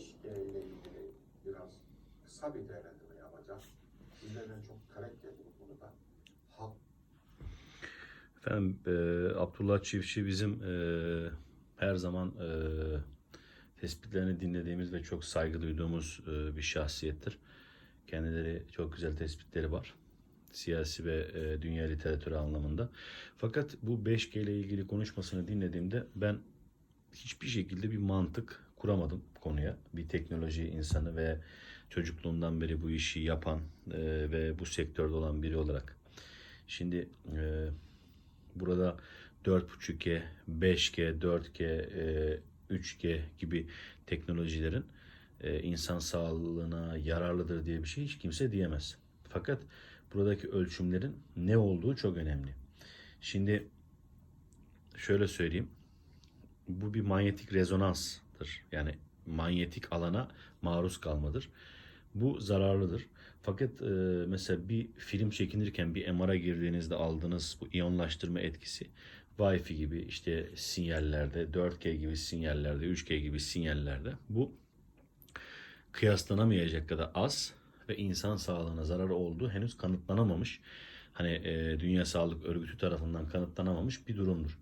5G ile ilgili biraz kısa bir değerlendirme yapacağız. Sizlerden çok talep geldi bu konuda. Halk Efendim e, Abdullah Çiftçi bizim e, her zaman e, tespitlerini dinlediğimiz ve çok saygı duyduğumuz e, bir şahsiyettir. Kendileri çok güzel tespitleri var. Siyasi ve e, dünya literatürü anlamında. Fakat bu 5G ile ilgili konuşmasını dinlediğimde ben hiçbir şekilde bir mantık kuramadım konuya. Bir teknoloji insanı ve çocukluğundan beri bu işi yapan e, ve bu sektörde olan biri olarak. Şimdi e, burada 4.5G, 5G, 4G, e, 3G gibi teknolojilerin e, insan sağlığına yararlıdır diye bir şey hiç kimse diyemez. Fakat buradaki ölçümlerin ne olduğu çok önemli. Şimdi şöyle söyleyeyim. Bu bir manyetik rezonanstır. Yani manyetik alana maruz kalmadır. Bu zararlıdır. Fakat e, mesela bir film çekinirken bir MR'a girdiğinizde aldığınız bu iyonlaştırma etkisi Wi-Fi gibi işte sinyallerde, 4G gibi sinyallerde, 3G gibi sinyallerde bu kıyaslanamayacak kadar az ve insan sağlığına zararı olduğu henüz kanıtlanamamış. Hani e, Dünya Sağlık Örgütü tarafından kanıtlanamamış bir durumdur.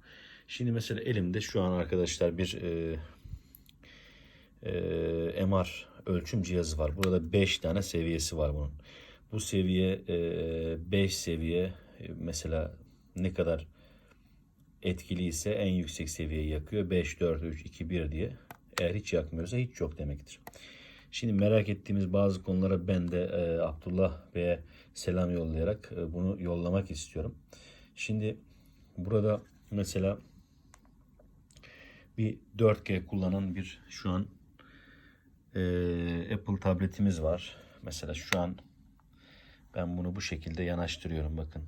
Şimdi mesela elimde şu an arkadaşlar bir e, e, MR ölçüm cihazı var. Burada 5 tane seviyesi var bunun. Bu seviye 5 seviye e, mesela ne kadar etkili ise en yüksek seviyeyi yakıyor. 5, 4, 3, 2, 1 diye. Eğer hiç yakmıyorsa hiç yok demektir. Şimdi merak ettiğimiz bazı konulara ben de e, Abdullah Bey'e selam yollayarak e, bunu yollamak istiyorum. Şimdi burada mesela bir 4G kullanan bir şu an e, Apple tabletimiz var. Mesela şu an ben bunu bu şekilde yanaştırıyorum bakın.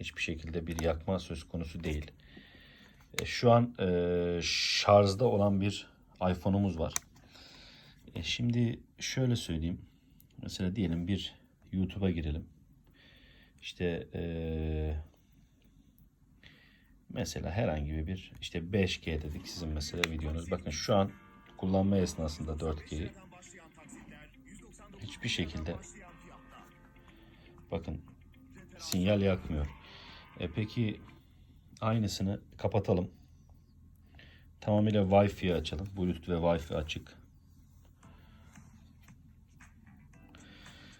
Hiçbir şekilde bir yakma söz konusu değil. E, şu an e, şarjda olan bir iPhone'umuz var. E, şimdi şöyle söyleyeyim. Mesela diyelim bir YouTube'a girelim. İşte e, mesela herhangi bir işte 5G dedik sizin mesela videonuz. Bakın şu an kullanma esnasında 4G'yi hiçbir şekilde bakın sinyal yakmıyor. E peki aynısını kapatalım. Tamamıyla Wi-Fi'yi açalım. Bluetooth ve Wi-Fi açık.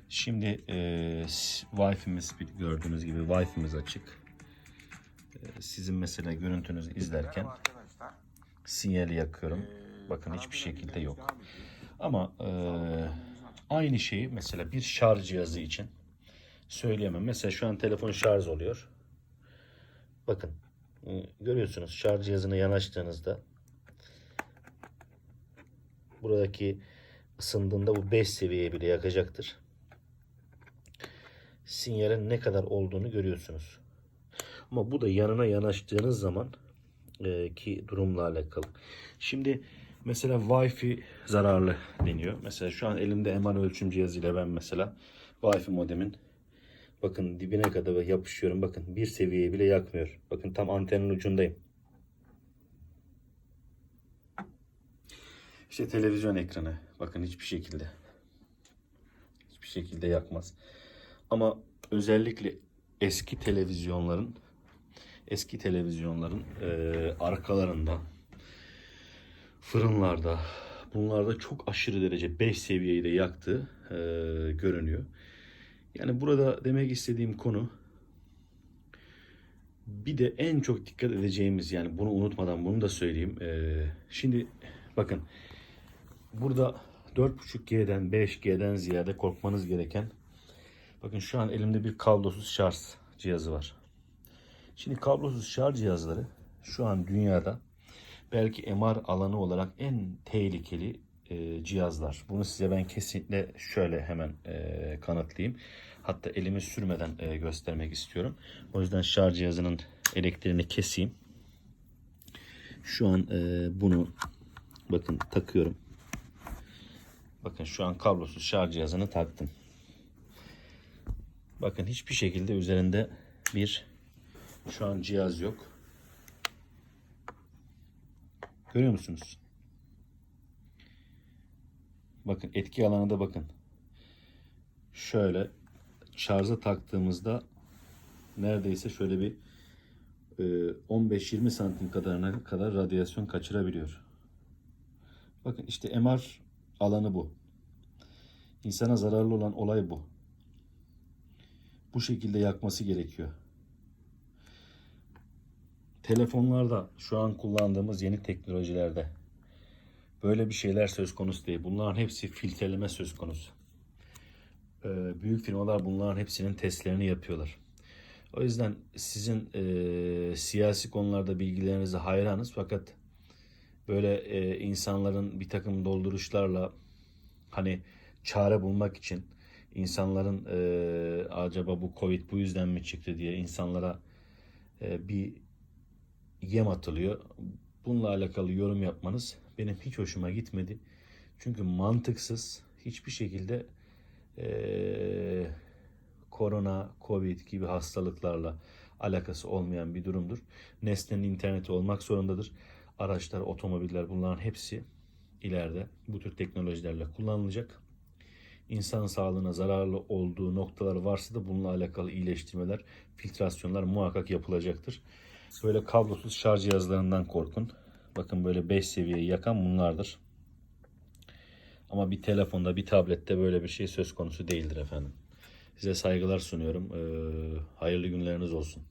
Şimdi e, Wi-Fi'miz gördüğünüz gibi Wi-Fi'miz açık. E, sizin mesela görüntünüzü izlerken sinyali yakıyorum. Bakın hiçbir şekilde yok. Ama e, aynı şeyi mesela bir şarj cihazı için söyleyemem. Mesela şu an telefon şarj oluyor. Bakın e, görüyorsunuz şarj cihazına yanaştığınızda buradaki ısındığında bu 5 seviyeye bile yakacaktır. Sinyalin ne kadar olduğunu görüyorsunuz. Ama bu da yanına yanaştığınız zaman e, ki durumla alakalı. Şimdi mesela Wi-Fi zararlı deniyor. Mesela şu an elimde MR ölçüm cihazıyla ben mesela Wi-Fi modemin bakın dibine kadar yapışıyorum. Bakın bir seviyeye bile yakmıyor. Bakın tam antenin ucundayım. İşte televizyon ekranı. Bakın hiçbir şekilde. Hiçbir şekilde yakmaz. Ama özellikle eski televizyonların eski televizyonların e, arkalarında fırınlarda bunlarda çok aşırı derece 5 seviyeyi de yaktığı e, görünüyor. Yani burada demek istediğim konu bir de en çok dikkat edeceğimiz yani bunu unutmadan bunu da söyleyeyim. E, şimdi bakın burada 4.5G'den 5G'den ziyade korkmanız gereken bakın şu an elimde bir kablosuz şarj cihazı var. Şimdi kablosuz şarj cihazları şu an dünyada belki MR alanı olarak en tehlikeli e, cihazlar. Bunu size ben kesinlikle şöyle hemen e, kanıtlayayım. Hatta elimi sürmeden e, göstermek istiyorum. O yüzden şarj cihazının elektriğini keseyim. Şu an e, bunu bakın takıyorum. Bakın şu an kablosuz şarj cihazını taktım. Bakın hiçbir şekilde üzerinde bir şu an cihaz yok. Görüyor musunuz? Bakın etki alanı da bakın. Şöyle şarja taktığımızda neredeyse şöyle bir e, 15-20 santim kadarına kadar radyasyon kaçırabiliyor. Bakın işte MR alanı bu. İnsana zararlı olan olay bu. Bu şekilde yakması gerekiyor. Telefonlarda şu an kullandığımız yeni teknolojilerde böyle bir şeyler söz konusu değil. Bunların hepsi filtreleme söz konusu. Ee, büyük firmalar bunların hepsinin testlerini yapıyorlar. O yüzden sizin e, siyasi konularda bilgilerinize hayranız fakat böyle e, insanların bir takım dolduruşlarla hani çare bulmak için insanların e, acaba bu Covid bu yüzden mi çıktı diye insanlara e, bir yem atılıyor. Bununla alakalı yorum yapmanız benim hiç hoşuma gitmedi. Çünkü mantıksız hiçbir şekilde e, korona, covid gibi hastalıklarla alakası olmayan bir durumdur. Nesnenin interneti olmak zorundadır. Araçlar, otomobiller bunların hepsi ileride bu tür teknolojilerle kullanılacak. İnsan sağlığına zararlı olduğu noktalar varsa da bununla alakalı iyileştirmeler, filtrasyonlar muhakkak yapılacaktır. Böyle kablosuz şarj cihazlarından korkun. Bakın böyle 5 seviyeyi yakan bunlardır. Ama bir telefonda, bir tablette böyle bir şey söz konusu değildir efendim. Size saygılar sunuyorum. Ee, hayırlı günleriniz olsun.